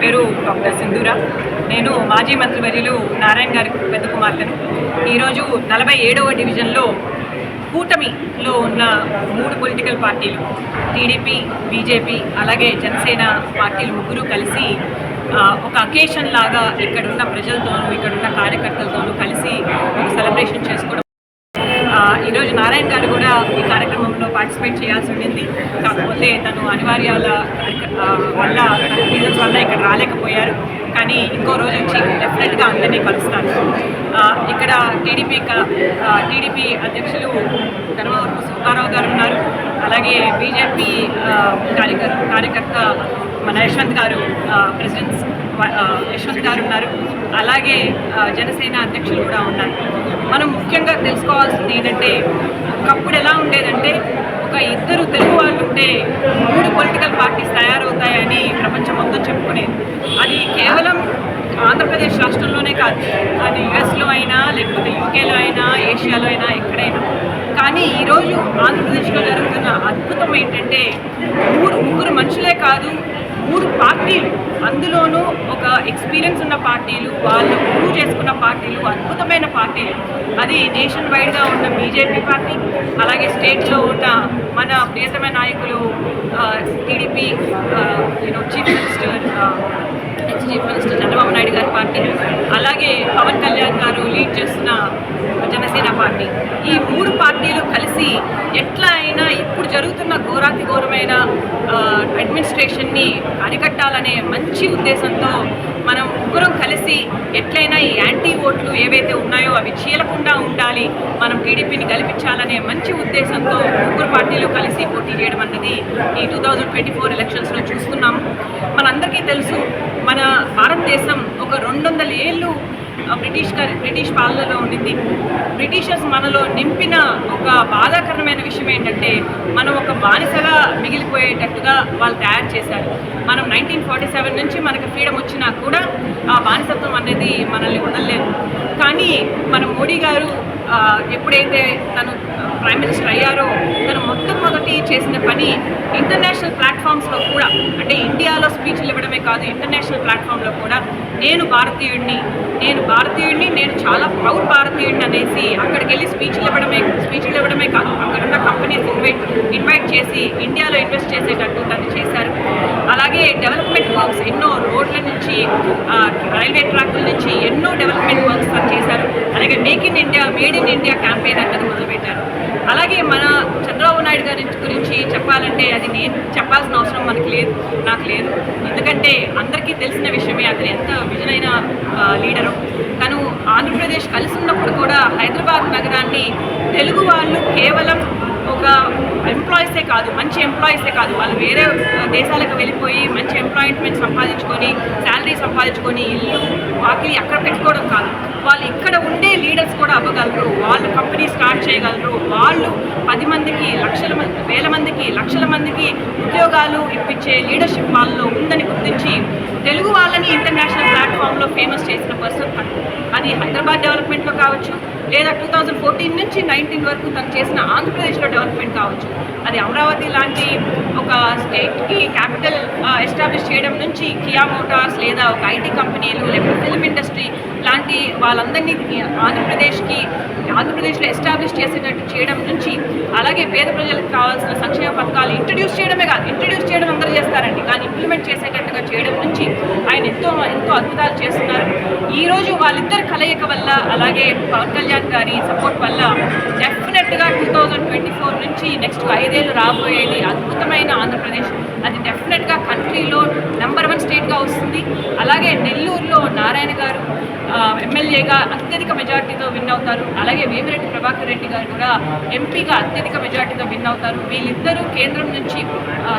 పేరు డాక్టర్ సింధూరా. నేను మాజీ మంత్రివర్యులు నారాయణ గారి పెద్ద కుమార్తెను. ఈరోజు నలభై ఏడవ డివిజన్లో కూటమిలో ఉన్న మూడు పొలిటికల్ పార్టీలు టీడీపీ బీజేపీ అలాగే జనసేన పార్టీలు ముగ్గురు కలిసి ఒక అకేషన్ లాగా ఇక్కడున్న ప్రజలతోనూ ఇక్కడున్న కార్యకర్తలతోనూ కలిసి సెలబ్రేషన్ చేసుకోవడం ఈరోజు నారాయణ గారు కూడా ఈ కార్యక్రమంలో పార్టిసిపేట్ చేయాల్సి ఉండింది. కాకపోతే తను అనివార్యాల వల్ల రీజన్స్ వల్ల ఇక్కడ రాలేకపోయారు. కానీ ఇంకో రోజు వచ్చి డెఫినెట్గా అందరినీ కలుస్తారు. ఇక్కడ టీడీపీ టీడీపీ అధ్యక్షులు ధర్మవరపు సుబ్బారావు గారు ఉన్నారు. అలాగే బీజేపీ కార్యకర్త కార్యకర్త మన యశ్వంత్ గారు ప్రెసిడెంట్స్ యశ్వంత్ గారు ఉన్నారు. అలాగే జనసేన అధ్యక్షులు కూడా ఉన్నారు. తెలుసుకోవాల్సింది ఏంటంటే ఒకప్పుడు ఎలా ఉండేదంటే ఒక ఇద్దరు తెలుగు వాళ్ళు ఉంటే మూడు పొలిటికల్ పార్టీస్ తయారవుతాయని ప్రపంచం మొత్తం చెప్పుకునేది. అది కేవలం ఆంధ్రప్రదేశ్ రాష్ట్రంలోనే కాదు అది యుఎస్లో అయినా లేకపోతే యూకేలో అయినా ఏషియాలో అయినా ఎక్కడైనా. కానీ ఈరోజు ఆంధ్రప్రదేశ్లో జరుగుతున్న అద్భుతం ఏంటంటే మూడు ముగ్గురు మనుషులే కాదు మూడు పార్టీలు. అందులోనూ ఒక ఎక్స్పీరియన్స్ ఉన్న పార్టీలు వాళ్ళు ప్రూవ్ చేసుకున్న పార్టీలు అద్భుతమైన పార్టీలు. అది నేషన్ వైడ్గా ఉన్న బీజేపీ పార్టీ అలాగే స్టేట్లో ఉన్న మన ప్రియతమ నాయకులు TDP you know chief minister ex chief minister Chandrababu Naidu garu party అలాగే పవన్ కళ్యాణ్ గారు లీడ్ చేస్తున్న జనసేన పార్టీ. ఈ మూడు పార్టీలు చేసి ఎట్లా అయినా ఇప్పుడు జరుగుతున్న ఘోరాతి ఘోరమైన అడ్మినిస్ట్రేషన్ని అరికట్టాలనే మంచి ఉద్దేశంతో మనం ముగ్గురం కలిసి ఎట్లయినా ఈ యాంటీ ఓట్లు ఏవైతే ఉన్నాయో అవి చీలకుండా ఉండాలి మనం టీడీపీని గెలిపించాలనే మంచి ఉద్దేశంతో ముగ్గురు పార్టీలు కలిసి పోటీ చేయడం అన్నది ఈ టూ థౌజండ్ ట్వంటీ ఫోర్ ఎలక్షన్స్లో చూస్తున్నాము మనందరికీ తెలుసు మన భారతదేశం ఒక రెండు వందల ఏళ్ళు బ్రిటిష్ గారి బ్రిటిష్ పాలనలో ఉండింది. బ్రిటిషర్స్ మనలో నింపిన ఒక బాధాకరమైన విషయం ఏంటంటే మనం ఒక బానిసగా మిగిలిపోయేటట్టుగా వాళ్ళు తయారు చేశారు. మనం నైన్టీన్ ఫార్టీ సెవెన్ నుంచి మనకి ఫ్రీడమ్ వచ్చినా కూడా ఆ బానిసత్వం అనేది మనల్ని వదలలేదు కానీ మన మోడీ గారు ఎప్పుడైతే తను ప్రైమ్ మినిస్టర్ అయ్యారో తను మొట్టమొదటి చేసిన పని ఇంటర్నేషనల్ ప్లాట్ఫామ్స్లో కూడా అంటే ఇండియాలో స్పీచ్లు ఇవ్వడమే కాదు ఇంటర్నేషనల్ ప్లాట్ఫామ్లో కూడా నేను భారతీయుడిని నేను భారతీయుడిని నేను చాలా ప్రౌడ్ భారతీయుడిని అనేసి అక్కడికి వెళ్ళి స్పీచ్లు ఇవ్వడమే స్పీచ్లు ఇవ్వడమే కాదు అక్కడున్న కంపెనీస్ ఇన్వైట్ ఇన్వైట్ చేసి ఇండియాలో ఇన్వెస్ట్ చేసేటట్టు తను చేశారు. అలాగే డెవలప్మెంట్ వర్క్స్ ఎన్నో రోడ్ల నుంచి రైల్వే ట్రాక్ల నుంచి ఎన్నో డెవలప్మెంట్ వర్క్స్ తను చేశారు. అలాగే make in India made in India campaign అన్నది మొదలుపెట్టారు. అలాగే మన చంద్రబాబు నాయుడు గారి గురించి చెప్పాలంటే అది నేను చెప్పాల్సిన అవసరం మనకు లేదు నాకు లేదు. ఎందుకంటే అందరికీ తెలిసిన విషయమే అతను ఎంత విజనైన లీడరు. తను ఆంధ్రప్రదేశ్ కలిసి ఉన్నప్పుడు కూడా హైదరాబాద్ నగరాన్ని తెలుగు వాళ్ళు కేవలం ఒక ఎంప్లాయీసే కాదు మంచి ఎంప్లాయీసే కాదు వాళ్ళు వేరే దేశాలకు వెళ్ళిపోయి మంచి ఎంప్లాయ్మెంట్ సంపాదించుకొని శాలరీ సంపాదించుకొని ఇల్లు వాకిలి అక్కడ పెట్టుకోవడం కాదు. వాళ్ళు ఇక్కడ ఉండే లీడర్స్ కూడా అవ్వగలరు. వాళ్ళు కంపెనీ స్టార్ట్ చేయగలరు. వాళ్ళు పది మందికి లక్షల మంది వేల మందికి లక్షల మందికి ఉద్యోగాలు ఇప్పించే లీడర్షిప్ వాళ్ళలో ఉందని గుర్తించి తెలుగు వాళ్ళని ఇంటర్నేషనల్ ప్లాట్ఫామ్లో ఫేమస్ చేసిన పర్సన్ తను అది హైదరాబాద్ డెవలప్మెంట్లో కావచ్చు లేదా టూ థౌజండ్ ఫోర్టీన్ నుంచి నైన్టీన్ వరకు తను చేసిన ఆంధ్రప్రదేశ్లో డెవలప్మెంట్ కావచ్చు. అది అమరావతి లాంటి ఒక స్టేట్కి క్యాపిటల్ ఎస్టాబ్లిష్ చేయడం నుంచి కియా మోటార్స్ లేదా ఒక ఐటీ కంపెనీలు లేకపోతే ఫిల్మ్ ఇండస్ట్రీ లాంటి వాళ్ళందరినీ ఆంధ్రప్రదేశ్కి ఆంధ్రప్రదేశ్లో ఎస్టాబ్లిష్ చేసేటట్టు చేయడం నుంచి అలాగే పేద ప్రజలకు కావాల్సిన సంక్షేమ పథకాలు ఇంట్రడ్యూస్ చేయడమే కాదు ఇంట్రడ్యూస్ చేయడం అందరూ చేస్తారండి. కానీ ఇంప్లిమెంట్ చేసేటట్టుగా చేయడం నుంచి ఎంతో చేస్తున్నారు. ఈరోజు వాళ్ళిద్దరు కలయిక వల్ల అలాగే పవన్ కళ్యాణ్ గారి సపోర్ట్ వల్ల డెఫినెట్గా టూ థౌజండ్ ట్వంటీ ఫోర్ నుంచి నెక్స్ట్ ఐదేళ్ళు రాబోయేది అద్భుతమైన ఆంధ్రప్రదేశ్. అది డెఫినెట్గా కంట్రీలో నెంబర్ వన్ స్టేట్గా వస్తుంది. అలాగే నెల్లూరులో నారాయణ గారు ఎమ్మెల్యేగా అత్యధిక మెజార్టీతో విన్ అవుతారు. అలాగే వేమిరెడ్డి ప్రభాకర్ రెడ్డి గారు కూడా ఎంపీగా అత్యధిక మెజార్టీతో విన్ అవుతారు. వీళ్ళిద్దరూ కేంద్రం నుంచి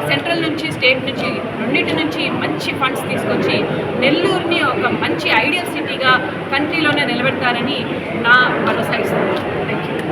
సెంట్రల్ నుంచి స్టేట్ నుంచి వీటన్నిటి నుంచి మంచి ఫండ్స్ తీసుకొచ్చి నెల్లూరుని ఒక మంచి ఐడియల్ సిటీగా కంట్రీలోనే నిలబెడతారని నా భరోసా ఇస్తున్నాను. Thank you